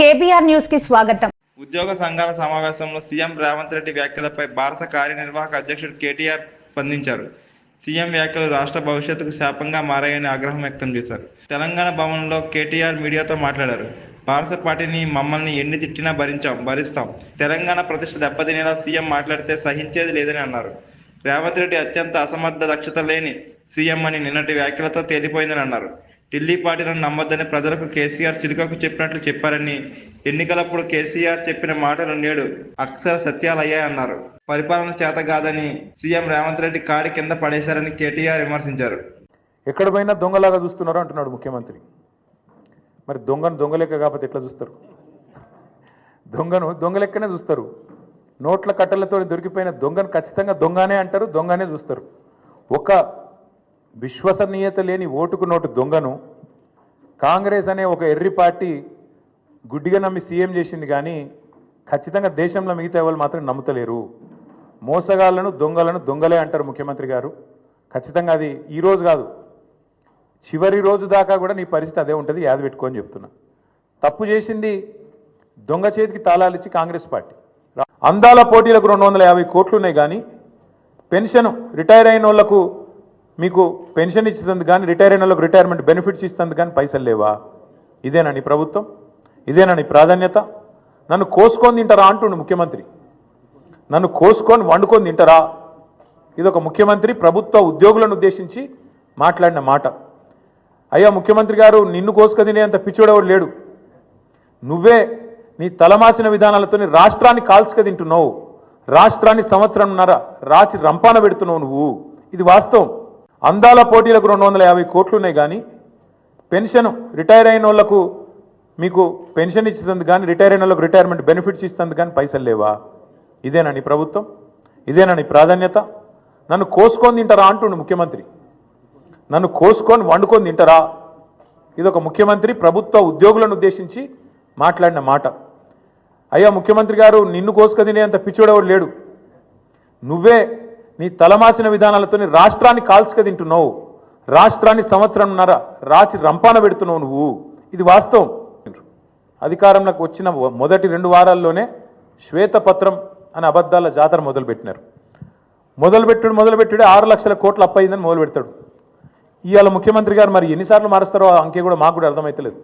KBR న్యూస్కి స్వాగతం. ఉద్యోగ సంఘాల సమావేశంలో సీఎం రేవంత్ రెడ్డి వ్యాఖ్యలపై భారత కార్యనిర్వాహక అధ్యక్షుడు కేటీఆర్ స్పందించారు. సీఎం వ్యాఖ్యలు రాష్ట్ర భవిష్యత్తుకు శాపంగా మారాయని ఆగ్రహం వ్యక్తం చేశారు. తెలంగాణ భవన్లో కేటీఆర్ మీడియాతో మాట్లాడారు. భారత పార్టీని మమ్మల్ని ఎన్ని తిట్టినా భరించాం భరిస్తాం. తెలంగాణ ప్రతిష్ట దెబ్బతినేలా సీఎం మాట్లాడితే సహించేది లేదని అన్నారు. రేవంత్ రెడ్డి అత్యంత అసమర్థ దక్షత లేని సీఎం అని నిన్నటి వ్యాఖ్యలతో తేలిపోయిందని అన్నారు. ఢిల్లీ పార్టీలను నమ్మొద్దని ప్రజలకు కేసీఆర్ చిలుకకు చెప్పినట్లు చెప్పారని ఎన్నికలప్పుడు కేసీఆర్ చెప్పిన మాటలు నేడు అక్షర సత్యాలయ్యాయన్నారు. పరిపాలన చేత కాదని సీఎం రేవంత్ రెడ్డి కాడి కింద పడేశారని కేటీఆర్ విమర్శించారు. ఎక్కడ పోయినా దొంగలాగా చూస్తున్నారు అంటున్నాడు ముఖ్యమంత్రి. మరి దొంగను దొంగలెక్క కాకపోతే ఎట్లా చూస్తారు? దొంగను దొంగలెక్కనే చూస్తారు. నోట్ల కట్టలతో దొరికిపోయిన దొంగను ఖచ్చితంగా దొంగనే అంటారు దొంగనే చూస్తారు. ఒక విశ్వసనీయత లేని ఓటుకు నోటు దొంగను కాంగ్రెస్ అనే ఒక ఎర్రి పార్టీ గుడ్డిగా నమ్మి సీఎం చేసింది కానీ ఖచ్చితంగా దేశంలో మిగతా వాళ్ళు మాత్రం నమ్ముతలేరు. మోసగాళ్ళను దొంగలను దొంగలే అంటారు ముఖ్యమంత్రి గారు. ఖచ్చితంగా అది ఈరోజు కాదు. చివరి రోజు దాకా కూడా నీ పరిస్థితి అదే ఉంటుంది యాద పెట్టుకొని చెప్తున్నా. తప్పు చేసింది దొంగ చేతికి తాళాలు ఇచ్చి కాంగ్రెస్ పార్టీ. అందాల పోటీలకు రెండు వందల యాభై కోట్లు ఉన్నాయి కానీ పెన్షన్ రిటైర్ అయిన వాళ్ళకు మీకు పెన్షన్ ఇచ్చినందుకు కానీ రిటైర్ అయిన వాళ్ళకి రిటైర్మెంట్ బెనిఫిట్స్ ఇస్తుంది కానీ పైసలు లేవా? ఇదేనా నీ ప్రభుత్వం? ఇదేనా నీ ప్రాధాన్యత? నన్ను కోసుకొని తింటారా అంటుండు ముఖ్యమంత్రి. నన్ను కోసుకొని వండుకొని తింటారా? ఇదొక ముఖ్యమంత్రి ప్రభుత్వ ఉద్యోగులను ఉద్దేశించి మాట్లాడిన మాట. అయ్యా ముఖ్యమంత్రి గారు నిన్ను కోసుక తినేంత పిచ్చోడెవడు లేడు. నువ్వే నీ తలమాసిన విధానాలతోనే రాష్ట్రాన్ని కాల్చుక తింటున్నావు. రాష్ట్రాన్ని సంవత్సరంన్నర రాచి రంపాన పెడుతున్నావు నువ్వు. ఇది వాస్తవం. అందాల పోటీలకు రెండు వందల యాభై కోట్లు ఉన్నాయి కానీ పెన్షన్ రిటైర్ అయిన వాళ్ళకు మీకు పెన్షన్ ఇచ్చేందుకు కానీ రిటైర్ అయిన వాళ్ళకు రిటైర్మెంట్ బెనిఫిట్స్ ఇస్తుంది కానీ పైసలు లేవా? ఇదేనా నీ ప్రభుత్వం? ఇదేనా నీ ప్రాధాన్యత? నన్ను కోసుకొని తింటారా అంటుండు ముఖ్యమంత్రి. నన్ను కోసుకొని వండుకొని తింటారా? ఇదొక ముఖ్యమంత్రి ప్రభుత్వ ఉద్యోగులను ఉద్దేశించి మాట్లాడిన మాట. అయ్యా ముఖ్యమంత్రి గారు నిన్ను కోసుక తినేంత పిచ్చోడెవడు లేడు. నువ్వే నీ తలమాసిన విధానాలతో రాష్ట్రాన్ని కాల్చుక తింటున్నావు. రాష్ట్రాన్ని సంవత్సరంన్నర రాచి రంపాన పెడుతున్నావు నువ్వు. ఇది వాస్తవం. అధికారంలోకి వచ్చిన మొదటి రెండు వారాల్లోనే శ్వేతపత్రం అనే అబద్ధాల జాతర మొదలుపెట్టినారు. మొదలుపెట్టుడు మొదలుపెట్టుడే ఆరు లక్షల కోట్లు అప్పయిందని మొదలు పెడతాడు. ఇవాళ ముఖ్యమంత్రి గారు మరి ఎన్నిసార్లు మారుస్తారో అంకే కూడా మాకు కూడా అర్థమవుతలేదు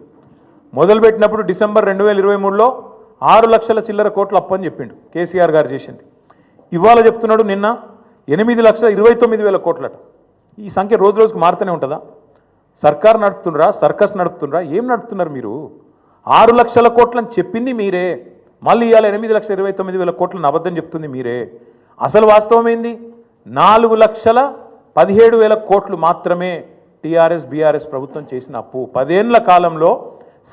మొదలుపెట్టినప్పుడు డిసెంబర్ రెండు వేల ఇరవై మూడులో ఆరు లక్షల చిల్లర కోట్లు అప్పని చెప్పిండు కేసీఆర్ గారు చేసింది. ఇవాళ చెప్తున్నాడు నిన్న ఎనిమిది లక్షల ఇరవై తొమ్మిది వేల కోట్లట. ఈ సంఖ్య రోజు రోజుకు మారుతూనే ఉంటుందా? సర్కార్ నడుపుతుండ్రా సర్కస్ నడుపుతుండ్రా ఏం నడుపుతున్నారు మీరు? ఆరు లక్షల కోట్లని చెప్పింది మీరే. మళ్ళీ ఇవాళ ఎనిమిది లక్షల ఇరవై తొమ్మిది వేల కోట్లను అబద్ధం చెప్తుంది మీరే. అసలు వాస్తవం ఏంది? నాలుగు లక్షల పదిహేడు వేల కోట్లు మాత్రమే టీఆర్ఎస్ బీఆర్ఎస్ ప్రభుత్వం చేసిన అప్పు. పదేళ్ళ కాలంలో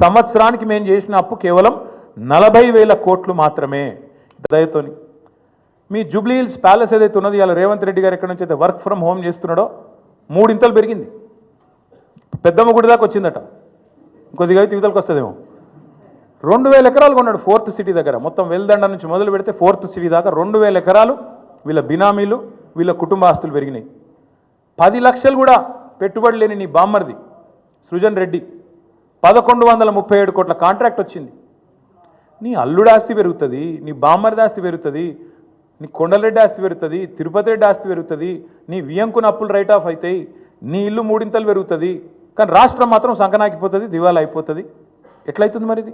సంవత్సరానికి మేము చేసిన అప్పు కేవలం నలభై వేల కోట్లు మాత్రమే. దయతోని మీ జూబ్లీహిల్స్ ప్యాలెస్ ఏదైతే ఉన్నది ఇలా రేవంత్ రెడ్డి గారు ఎక్కడి నుంచి అయితే వర్క్ ఫ్రమ్ హోమ్ చేస్తున్నాడో మూడింతలు పెరిగింది. పెద్దమ్మ గుడి దాకా వచ్చిందట. కొద్దిగా అయితే ఇవతలకు వస్తుందేమో. రెండు వేల ఎకరాలు కొన్నాడు ఫోర్త్ సిటీ దగ్గర. మొత్తం వెల్దండ నుంచి మొదలు పెడితే ఫోర్త్ సిటీ దాకా రెండు వేల ఎకరాలు వీళ్ళ బినామీలు వీళ్ళ కుటుంబ ఆస్తులు పెరిగినాయి. పది లక్షలు కూడా పెట్టుబడి లేని నీ బామ్మర్ది సృజన్ రెడ్డి. పదకొండు వందల ముప్పై ఏడు కోట్ల కాంట్రాక్ట్ వచ్చింది. నీ అల్లుడు ఆస్తి పెరుగుతుంది నీ బామ్మర్ది ఆస్తి పెరుగుతుంది నీ కొండలరెడ్డి ఆస్తి పెరుగుతుంది తిరుపతి రెడ్డి ఆస్తి పెరుగుతుంది నీ వియంకున అప్పులు రైట్ ఆఫ్ అవుతాయి నీ ఇల్లు మూడింతలు పెరుగుతుంది కానీ రాష్ట్రం మాత్రం సంకనాకిపోతుంది దివాలా అయిపోతుంది. ఎట్లయితుంది మరి ఇది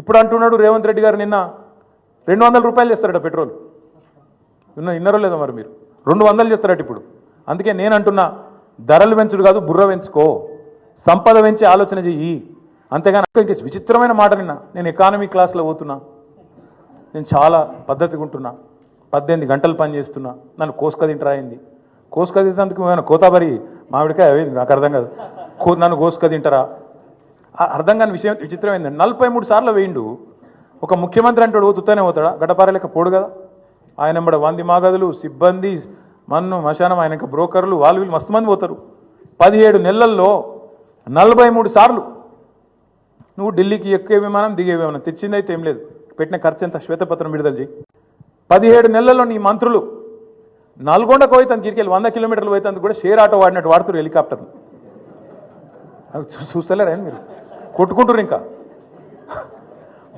ఇప్పుడు అంటున్నాడు రేవంత్ రెడ్డి గారు నిన్న రెండు వందల రూపాయలు చేస్తారట పెట్రోల్. విన్న ఇన్నరో లేదో మరి మీరు? రెండు వందలు చేస్తారట ఇప్పుడు. అందుకే నేను అంటున్నా ధరలు పెంచుడు కాదు బుర్ర పెంచుకో. సంపద పెంచి ఆలోచన చెయ్యి. అంతేగాని ఇంక విచిత్రమైన మాట నిన్న నేను ఎకానమీ క్లాస్లో పోతున్నా. నేను చాలా పద్ధతిగా ఉంటున్నా. పద్దెనిమిది గంటలు పని చేస్తున్నా. నన్ను కోసుక తింటరా అయింది కోసుక తింటేందుకు ఏమైనా కోతాబరి మామిడికాయ అవి నాకు అర్థం కాదు. కో నన్ను కోసుక తింటారా? ఆ అర్థం కాని విషయం విచిత్రం ఏంటంటే నలభై మూడు సార్లు వేయిండు. ఒక ముఖ్యమంత్రి అంటాడు తుత్తనే పోతాడా? గడపారలేక పోడు కదా. ఆయన ఎంబడ వంది మాగదులు సిబ్బంది మన్ను మశానం ఆయన బ్రోకర్లు వాళ్ళు వీళ్ళు మస్తు మంది పోతారు. పదిహేడు నెలల్లో నలభై మూడు సార్లు నువ్వు ఢిల్లీకి ఎక్కే విమానం దిగే విమానం తెచ్చిందైతే ఏం లేదు. పెట్టిన ఖర్చు ఎంత? శ్వేతపత్రం విడుదల చేయి. పదిహేడు నెలల్లో నీ మంత్రులు నల్గొండకు పోయి తన వంద కిలోమీటర్లు పోయితే కూడా షేర్ ఆటో వాడినట్టు వాడుతురు హెలికాప్టర్ అవి చూస్తలేరా మీరు? కొట్టుకుంటారు ఇంకా.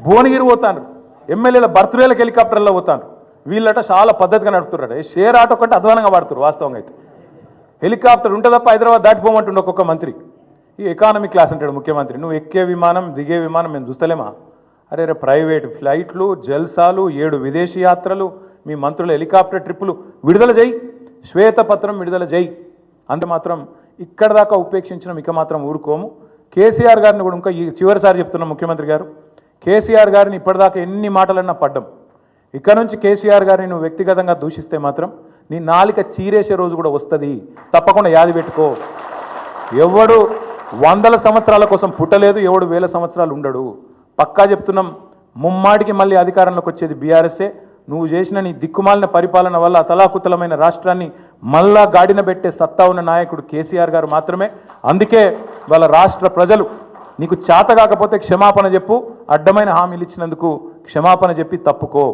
భువనగిరి పోతాను ఎమ్మెల్యేల బర్త్డేలకు హెలికాప్టర్లో పోతాను వీళ్ళట చాలా పద్ధతిగా నడుపుతున్నారు షేర్ ఆటో కంటే అధ్వానంగా వాడుతారు వాస్తవంగా అయితే. హెలికాప్టర్ ఉంటే తప్ప హైదరాబాద్ దాటిపోమంటుండే ఒక్కొక్క మంత్రి. ఈ ఎకానమీ క్లాస్ అంటాడు ముఖ్యమంత్రి. నువ్వు ఎక్కే విమానం దిగే విమానం మేము చూస్తలేమా? అరే రే ప్రైవేట్ ఫ్లైట్లు జల్సాలు ఏడు విదేశీ యాత్రలు మీ మంత్రుల హెలికాప్టర్ ట్రిప్పులు విడుదల చేయి శ్వేతపత్రం విడుదల చేయి అంత మాత్రం ఇక్కడ దాకా ఉపేక్షించడం ఇక మాత్రం ఊరుకోము. కేసీఆర్ గారిని కూడా ఇంకా ఈ చివరిసారి చెప్తున్నాం ముఖ్యమంత్రి గారు కేసీఆర్ గారిని ఇప్పటిదాకా ఎన్ని మాటలన్నా పడ్డం. ఇక్కడ నుంచి కేసీఆర్ గారిని నువ్వు వ్యక్తిగతంగా దూషిస్తే మాత్రం నీ నాలిక చీరేసే రోజు కూడా వస్తుంది. తప్పకుండా యాది పెట్టుకో. ఎవడు వందల సంవత్సరాల కోసం పుట్టలేదు ఎవడు వేల సంవత్సరాలు ఉండడు. పక్కా చెప్తున్నాం ముమ్మాటికి మళ్ళీ అధికారంలోకి వచ్చేది బీఆర్ఎస్ఏ. నువ్వు చేసిన నీ దిక్కుమాలిన పరిపాలన వల్ల అతలాకుతలమైన రాష్ట్రాన్ని మళ్ళా గాడిన పెట్టే సత్తా ఉన్న నాయకుడు కేసీఆర్ గారు మాత్రమే. అందుకే వాళ్ళ రాష్ట్ర ప్రజలు నీకు చేత కాకపోతే క్షమాపణ చెప్పు అడ్డమైన హామీలు ఇచ్చినందుకు క్షమాపణ చెప్పి తప్పుకో.